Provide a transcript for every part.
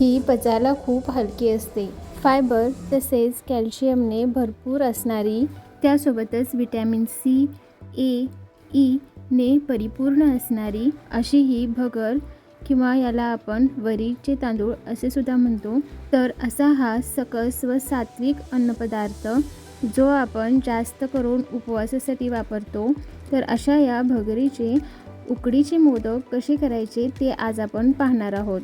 ही पचायला खूप हलकी असते. फायबर तसेच कॅल्शियमने भरपूर असणारी त्यासोबतच विटॅमिन सी ए ई ने परिपूर्ण असणारी अशी ही भगर किंवा याला आपण वरीचे तांदूळ असे सुद्धा म्हणतो. तर असा हा सकस व सात्विक अन्नपदार्थ जो आपण जास्त करून उपवासासाठी वापरतो तर अशा या भगरीचे उकडीचे मोदक कसे करायचे ते आज आपण पाहणार आहोत.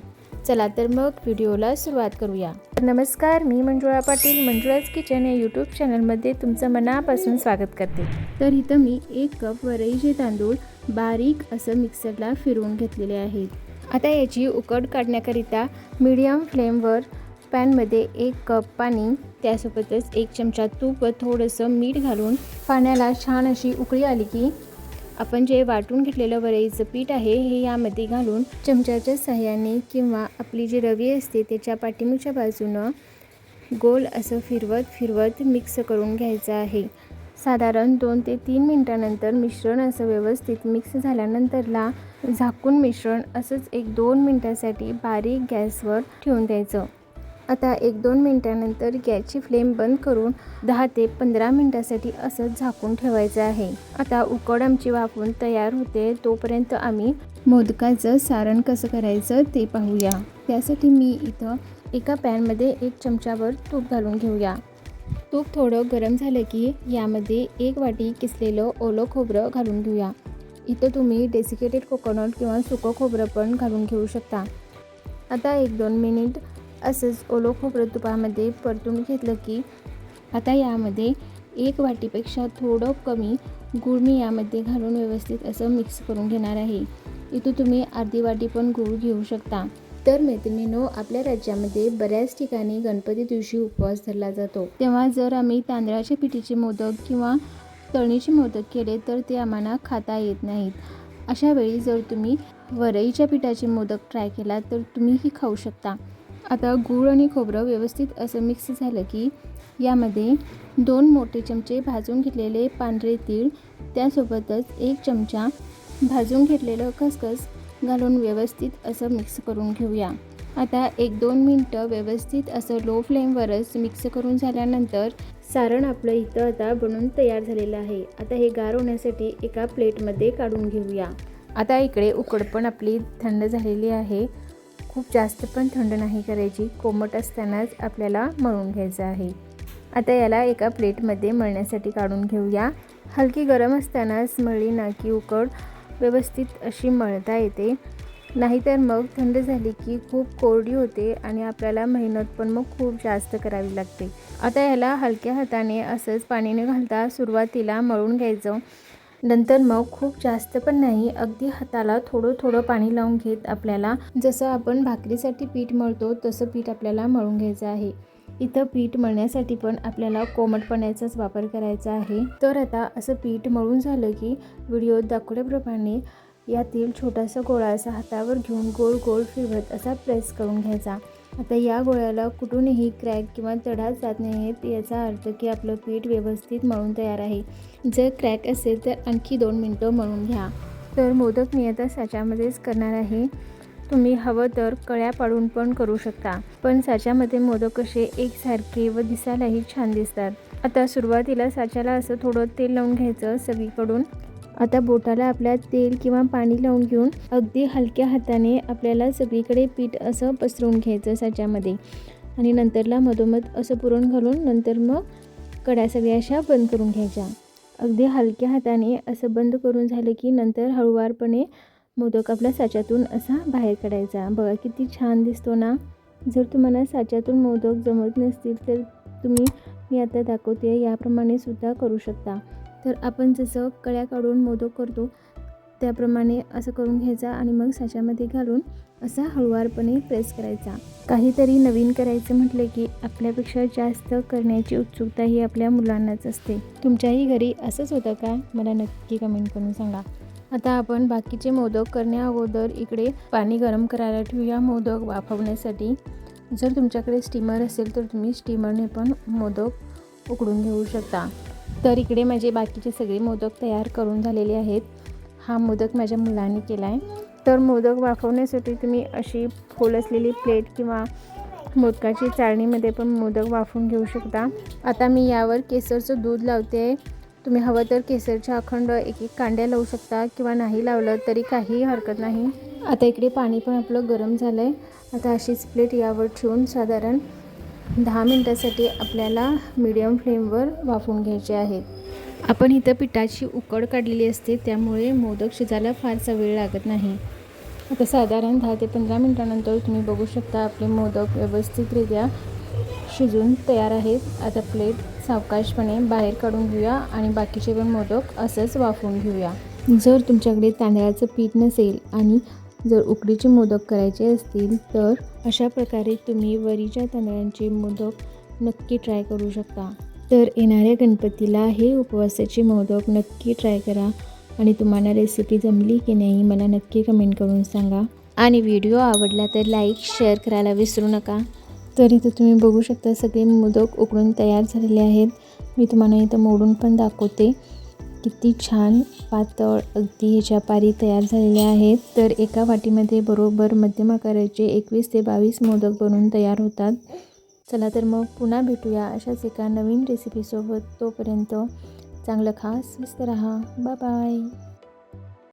चला तर मग व्हिडिओला सुरुवात करूया. नमस्कार मी मंजुळा पाटील मंजुळाज किचन या यूट्यूब चॅनलमध्ये तुमचं मनापासून स्वागत करते. तर इथं मी एक कप वरईचे तांदूळ बारीक असं मिक्सरला फिरवून घेतलेले आहेत. आता याची उकड काढण्याकरिता मीडियम फ्लेमवर पॅनमध्ये एक कप पाणी त्यासोबतच एक चमचा तूप व थोडंसं मीठ घालून पाण्याला छान अशी उकळी आली की आपण जे वाटून घेतलेलं वरईचं पीठ आहे हे यामध्ये घालून चमच्याच्या सहाय्याने किंवा आपली जी रवी असते त्याच्या पाठीमागच्या बाजूनं गोल असं फिरवत फिरवत मिक्स करून घ्यायचं आहे. साधारण दोन ते तीन मिनटानंतर मिश्रण असं व्यवस्थित मिक्स झाल्यानंतरला झाकून मिश्रण असंच एक दोन मिनटासाठी बारीक गॅसवर ठेवून द्यायचं. आता एक दोन मिनटानंतर गॅसची फ्लेम बंद करून दहा ते पंधरा मिनटासाठी असंच झाकून ठेवायचं आहे. आता उकड आमची वाफून तयार होते तोपर्यंत आम्ही मोदकाचं सारण कसं करायचं ते पाहूया. त्यासाठी मी इथं एका पॅनमध्ये एक चमच्यावर तूप घालून घेऊया. तूप थोडं गरम झालं की यामध्ये एक वाटी किसलेलं ओलं खोबरं घालून घेऊया. इथं तुम्ही डेसिकेटेड कोकोनट किंवा सुकं खोबरं पण घालून घेऊ शकता. आता एक दोन मिनिट असंच ओलं खोबरं तुपामध्ये परतून घेतलं की आता यामध्ये एक वाटीपेक्षा थोडं कमी गूळ मी यामध्ये घालून व्यवस्थित असं मिक्स करून घेणार आहे. इथं तुम्ही अर्धी वाटी पण गूळ घेऊ शकता. तर मैत्रिणीनो आपल्या राज्यामध्ये बऱ्याच ठिकाणी गणपती दिवशी उपवास धरला जातो. तेव्हा जर आम्ही तांदळाच्या पिठीचे मोदक किंवा तळणीचे मोदक केले तर ते आम्हाला खाता येत नाहीत. अशा वेळी जर तुम्ही वरईच्या पिठाचे मोदक ट्राय केला तर तुम्हीही खाऊ शकता. आता गूळ आणि खोबरं व्यवस्थित असं मिक्स झालं की यामध्ये दोन मोठे चमचे भाजून घेतलेले पांढरे तीळ त्यासोबतच एक चमचा भाजून घेतलेलं खसखस घालून व्यवस्थित असं मिक्स करून घेऊया. आता एक दोन मिनटं व्यवस्थित असं लो फ्लेमवरच मिक्स करून झाल्यानंतर सारण आपलं इथं आता बनून तयार झालेलं आहे. आता हे गार होण्यासाठी एका प्लेटमध्ये काढून घेऊया. आता इकडे उकड पण आपली थंड झालेली आहे. खूप जास्त पण थंड नाही करायची. कोमट असतानाच आपल्याला मळून घ्यायचं आहे. आता याला एका प्लेटमध्ये मळण्यासाठी काढून घेऊया. हलकी गरम असतानाच मळली ना की उकड व्यवस्थित अशी मळता येते. नाहीतर मग थंड झाली की खूप कोरडी होते आणि आपल्याला मेहनत पण मग खूप जास्त करावी लागते. आता याला हलक्या हाताने असंच पाणी न घालता सुरुवातीला मळून घ्यायचं. नंतर मग खूप जास्त पण नाही अगदी हाताला थोडं थोडं पाणी लावून घेत आपल्याला जसं आपण भाकरीसाठी पीठ मळतो तसं पीठ आपल्याला मळून घ्यायचं आहे. इथं पीठ मळण्यासाठी पण आपल्याला कोमटपणाचाच वापर करायचा आहे. तर आता असं पीठ मळून झालं की व्हिडिओत दाखवल्याप्रमाणे यातील छोटासा गोळा असा हातावर घेऊन गोल गोल फिरवत असा प्रेस करून घ्यायचा. आता या गोळ्याला कुठूनही क्रॅक किंवा तडाच जात नाहीत याचा अर्थ की आपलं पीठ व्यवस्थित मळून तयार आहे. जर क्रॅक असेल तर आणखी दोन मिनटं मळून घ्या. तर मोदक मी आता साच्यामध्येच करणार आहे. तुम्ही हवं तर कळ्या पाडून पण करू शकता. पण साच्यामध्ये मोदक कसे एकसारखे व दिसायलाही छान दिसतात. आता सुरुवातीला साच्याला असं थोडं तेल लावून घ्यायचं सगळीकडून. आता बोटाला आपल्या तेल किंवा पाणी लावून घेऊन अगदी हलक्या हाताने आपल्याला सगळीकडे पीठ असं पसरवून घ्यायचं साच्यामध्ये आणि नंतरला मधोमध असं पुरण घालून नंतर मग कड्या सगळ्या अशा बंद करून घ्यायच्या. अगदी हलक्या हाताने असं बंद करून झालं की नंतर हळूवारपणे मोदक आपल्या साच्यातून असा बाहेर काढायचा. बघा किती छान दिसतो ना? जर तुम्हाला साच्यातून मोदक जमत नसतील तर तुम्ही मी आता दाखवते याप्रमाणे सुद्धा करू शकता. तर आपण जसं कळ्या काढून मोदक करतो त्याप्रमाणे असं करून घ्यायचा आणि मग साच्यामध्ये घालून असा हळुवारपणे प्रेस करायचा. काहीतरी नवीन करायचं म्हटलं की आपल्यापेक्षा जास्त करण्याची उत्सुकता ही आपल्या मुलांनाच असते. तुमच्याही घरी असंच होतं का? मला नक्की कमेंट करून सांगा. आता आपण बाकीचे मोदक करण्या अगोदर इकडे पाणी गरम करायला ठेवूया मोदक वाफवण्यासाठी. जर तुमच्याकडे स्टीमर असेल तर तुम्ही स्टीमरने पण मोदक उकडून घेऊ शकता. तर इकडे माझे बाकीचे सगळे मोदक तयार करून झालेले आहेत. हा मोदक माझ्या मुलांनी केला आहे तर मोदक वाफवण्यासाठी तुम्ही अशी खोल असलेली प्लेट किंवा मोदकाची चाळणीमध्ये पण मोदक वाफवून घेऊ शकता. आता मी यावर केसरचं दूध लावते. तुम्ही हवं तर केसरच्या अखंड एक एक कांड्या लावू शकता किंवा नाही लावलं तरी काही हरकत नाही. आता इकडे पाणी पण आपलं गरम झालं आहे आता अशीच प्लेट यावर ठेवून साधारण दहा मिनटासाठी आपल्याला मीडियम फ्लेमवर वाफवून घ्यायचे आहेत आपण इथं पिठाची उकड काढलेली असते त्यामुळे मोदक शिजायला फारसा वेळ लागत नाही. आता साधारण दहा ते पंधरा मिनटानंतर तुम्ही बघू शकता आपले मोदक व्यवस्थितरित्या शिजून तयार आहेत. आता प्लेट सावकाशपणे बाहेर काढून घेऊया आणि बाकीचे पण मोदक असंच वाफवून घेऊया. जर तुमच्याकडे तांदळाचं पीठ नसेल आणि जर उकडीचे मोदक करायचे असतील तर अशा प्रकारे तुम्ही वरीच्या तांदळांचे मोदक नक्की ट्राय करू शकता. तर येणाऱ्या गणपतीला हे उपवासाचे मोदक नक्की ट्राय करा आणि तुम्हाला रेसिपी जमली की नाही मला नक्की कमेंट करून सांगा. आणि व्हिडिओ आवडला तर लाईक शेअर करायला विसरू नका. तर इथं तुम्ही बघू शकता सगळे मोदक उकडून तयार झालेले आहेत. मी तुम्हाला इथं मोडून पण दाखवते. किती छान पातळ अगदी ह्याच्या पारी तयार झालेल्या आहेत. तर एका वाटीमध्ये बरोबर मध्यम आकाराचे एकवीस ते बावीस मोदक बनवून तयार होतात. चला तर मग पुन्हा भेटूया अशाच एका नवीन रेसिपीसोबत तोपर्यंत चांगलं खा स्वस्त राहा. बाय